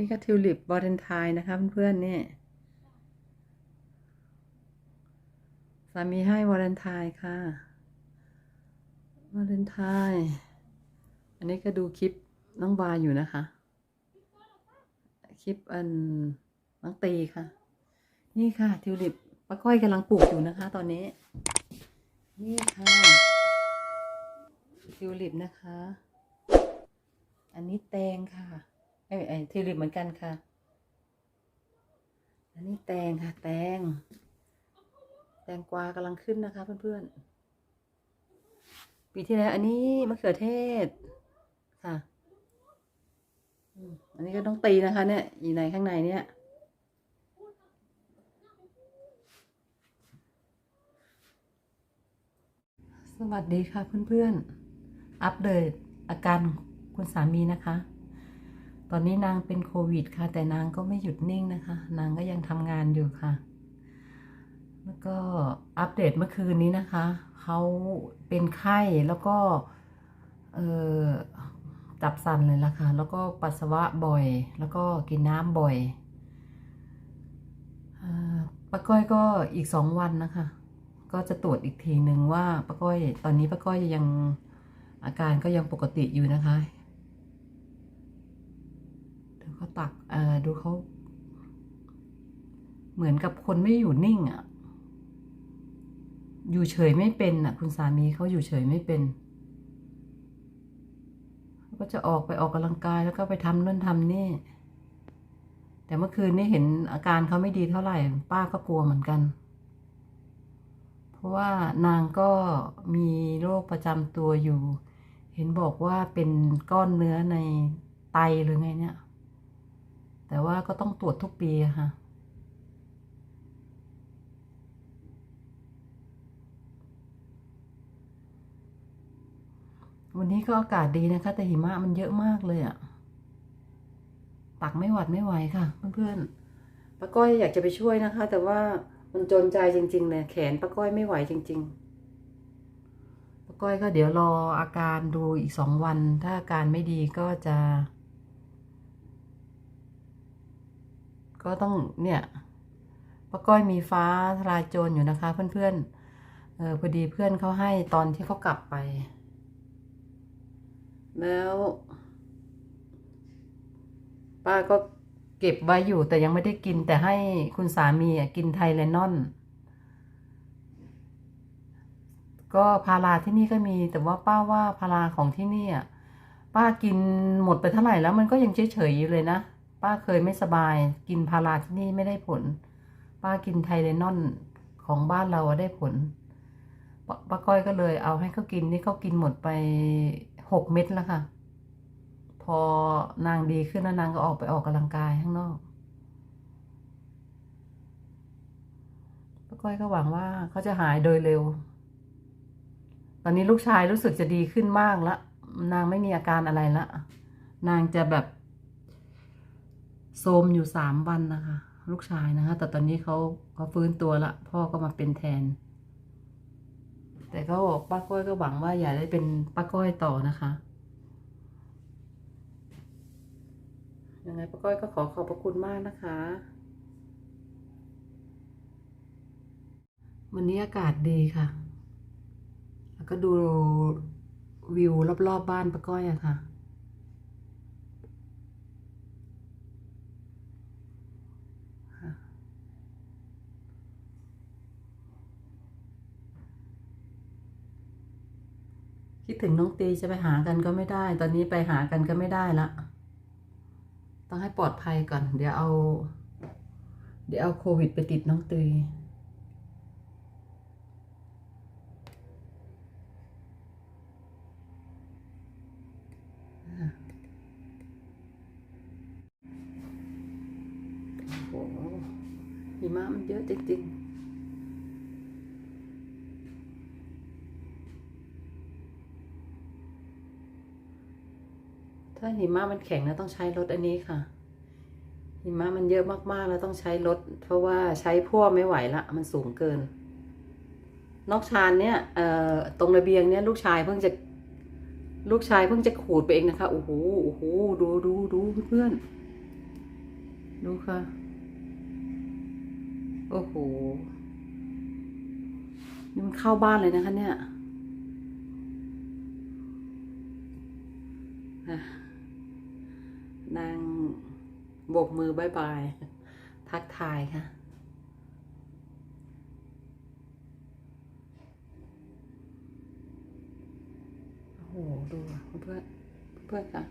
นี่ก็ทิวลิปวาเลนไทน์นะคะเพื่อนๆนี่สามีให้วาเลนไทน์ค่ะวาเลนไทน์อันนี้ก็ดูคลิปน้องบาอยู่นะคะ คลิปอันน้องตีค่ะ นี่ค่ะทิวลิปป้าก้อยกำลังปลูกอยู่นะคะ ตอนนี้ นี่ค่ะทิวลิปนะคะ อันนี้แตงค่ะ ไอ้ไอ้ทิวลิปเหมือนกันค่ะ อันนี้แตงค่ะ แตง แตงกวากำลังขึ้นนะคะ เพื่อนๆ ปีที่แล้วอันนี้มะเขือเทศค่ะ อันนี้ก็ต้องตีนะคะ เนี่ยอยู่ในข้างในเนี่ยสวัสดีค่ะเพื่อนๆ อัปเดตอาการคุณสามีนะคะ ตอนนี้นางเป็นโควิดค่ะ แต่นางก็ไม่หยุดนิ่งนะคะ นางก็ยังทำงานอยู่ค่ะ แล้วก็อัปเดตเมื่อคืนนี้นะคะ เขาเป็นไข้แล้วก็เออจับสันเลยล่ะค่ะ แล้วก็ปัสสาวะบ่อย แล้วก็กินน้ำบ่อยออป้าก้อยก็อีกสองวันนะคะ ก็จะตรวจอีกทีหนึ่งว่าป้าก้อยตอนนี้ป้าก้อยยังอาการก็ยังปกติอยู่นะคะ เขาตักเอ่อดูเขาเหมือนกับคนไม่อยู่นิ่งอะ่ะ อยู่เฉยไม่เป็นอะ คุณสามีเขาอยู่เฉยไม่เป็นเขาก็จะออกไปออกกำลังกายแล้วก็ไปทำนู่นทำนี่ แต่เมื่อคืนนี้เห็นอาการเขาไม่ดีเท่าไหร่ ป้าก็กลัวเหมือนกัน เพราะว่านางก็มีโรคประจำตัวอยู่ เห็นบอกว่าเป็นก้อนเนื้อในไตหรือไงเนี่ย แต่ว่าก็ต้องตรวจทุกปีค่ะวันนี้ก็อากาศดีนะคะ แต่หิมะมันเยอะมากเลยอะตักไม่หวัดไม่ไหวค่ะ เพื่อนๆป้าก้อยอยากจะไปช่วยนะคะ แต่ว่ามันจนใจจริงๆเลยแขนป้าก้อยไม่ไหวจริงๆป้าก้อยก็เดี๋ยวรออาการดูอีกสองวัน ถ้าอาการไม่ดีก็จะ ก็ต้องเนี่ยป้าก้อยมีฟ้าทลายโจรอยู่นะคะ เพื่อนๆเออพอดีเพื่อนเขาให้ตอนที่เขากลับไป แล้วป้าก็เก็บไว้อยู่แต่ยังไม่ได้กินแต่ให้คุณสามีกินไทยเลนอน ก็พาราที่นี่ก็มี แต่ว่าป้าว่าพาราของที่นี่อะป้ากินหมดไปเท่าไหร่แล้วมันก็ยังเฉยๆอยู่เลยนะ ป้าเคยไม่สบาย กินพาราที่นี่ไม่ได้ผล ป้ากินไทเลนอนของบ้านเราได้ผลปป้าก้อยก็เลยเอาให้เขากินนี่เขากินหมดไปหกเม็ดแล้วค่ะ พอนางดีขึ้นแล้วนางก็ออกไปออกกำลังกายข้างนอกป้าก้อยก็หวังว่าเขาจะหายโดยเร็ว ตอนนี้ลูกชายรู้สึกจะดีขึ้นมากละนางไม่มีอาการอะไรละนางจะแบบ โทมอยู่สามวันนะคะ ลูกชายนะคะ แต่ตอนนี้เขาเขาฟื้นตัวละ พ่อก็มาเป็นแทน แต่ก็บอกป้าก้อยก็หวังว่าอย่าได้เป็นป้าก้อยต่อนะคะยังไงป้าก้อยก็ขอขอบพระคุณมากนะคะ วันนี้อากาศดีค่ะ แล้วก็ดูวิวรอบๆบบ้านป้าก้อยอะค่ะ คิดถึงน้องตีจะไปหากันก็ไม่ได้ ตอนนี้ไปหากันก็ไม่ได้ละ ต้องให้ปลอดภัยก่อน เดี๋ยวเอา เดี๋ยวเอาโควิดไปติดน้องตีโอ้โหหิมะมันเยอะจริงๆ ถ้าหิมะมันแข็งแล้วต้องใช้รถอันนี้ค่ะ หิมะมันเยอะมากๆแล้วต้องใช้รถ เพราะว่าใช้พ่วงไม่ไหวละ มันสูงเกิน นอกชานเนี่ยเอ่อตรงระเบียงเนี่ยลูกชายเพิ่งจะลูกชายเพิ่งจะขูดไปเองนะคะ โอ้โห โอ้โห ดูดูดูเพื่อน ดูค่ะ โอ้โหนี่มันเข้าบ้านเลยนะคะเนี่ยอะนางโบกมือบายบาย ทักทายค่ะ โอ้โห ดูเพื่อนเพื่อนค่ะ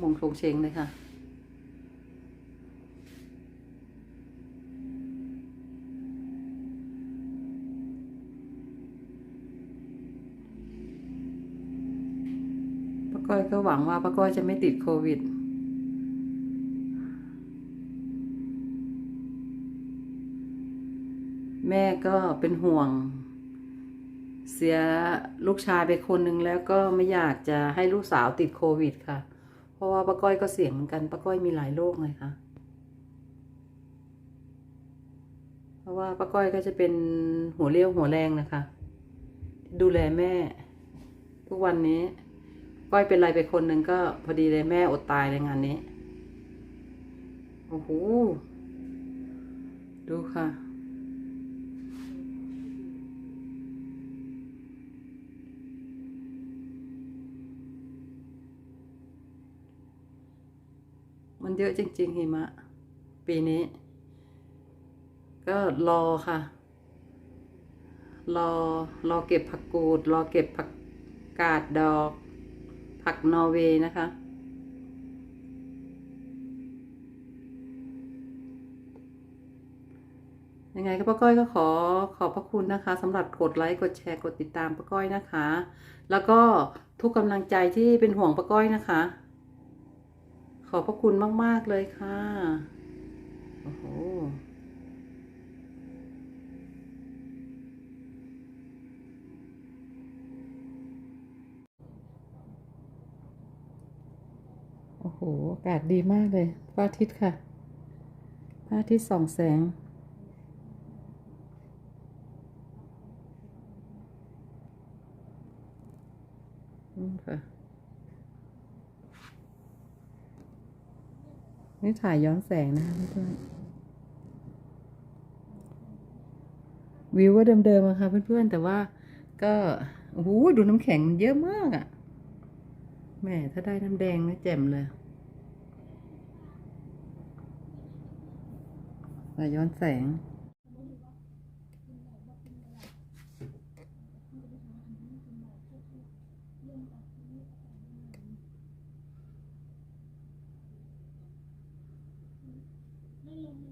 มองโชงเชงเลยค่ะป้าก้อยก็หวังว่าป้าก้อยจะไม่ติดโควิด แม่ก็เป็นห่วง เสียลูกชายไปคนหนึ่งแล้วก็ไม่อยากจะให้ลูกสาวติดโควิดค่ะ เพราะว่าป้าก้อยก็เสี่ยงเหมือนกันป้าก้อยมีหลายโรคไงคะเพราะว่าป้าก้อยก็จะเป็นหัวเรี่ยวหัวแรงนะคะ ดูแลแม่ ทุกวันนี้ ก้อยเป็นอะไรไปคนหนึ่งก็พอดีเลยแม่อดตายในงานนี้โอ้โหดูค่ะ มันเยอะจริง ๆ หิมะ ปีนี้ ก็รอค่ะ รอรอเก็บผักกูด รอเก็บผักกาดดอก ผักนอร์เวย์นะคะ ยังไงก็ป้าก้อยก็ขอขอบพระคุณนะคะสำหรับกดไลค์กดแชร์กดติดตามป้าก้อยนะคะ แล้วก็ทุกกำลังใจที่เป็นห่วงป้าก้อยนะคะ ขอบพระคุณมาก ๆ เลยค่ะ โอ้โห โอ้โห อากาศดีมากเลยพระอาทิตย์ค่ะพระอาทิตย์ส่องแสง อืมค่ะ นี่ถ่ายย้อนแสงนะคะเพื่อนๆวิวก็เดิมๆอะค่ะเพื่อนๆ แต่ว่าก็โอ้โหดูน้ำแข็งมันเยอะมากอะแม่ถ้าได้น้ำแดงนะแจ่มเลยถ่ายย้อนแสง ไม่ลงมัน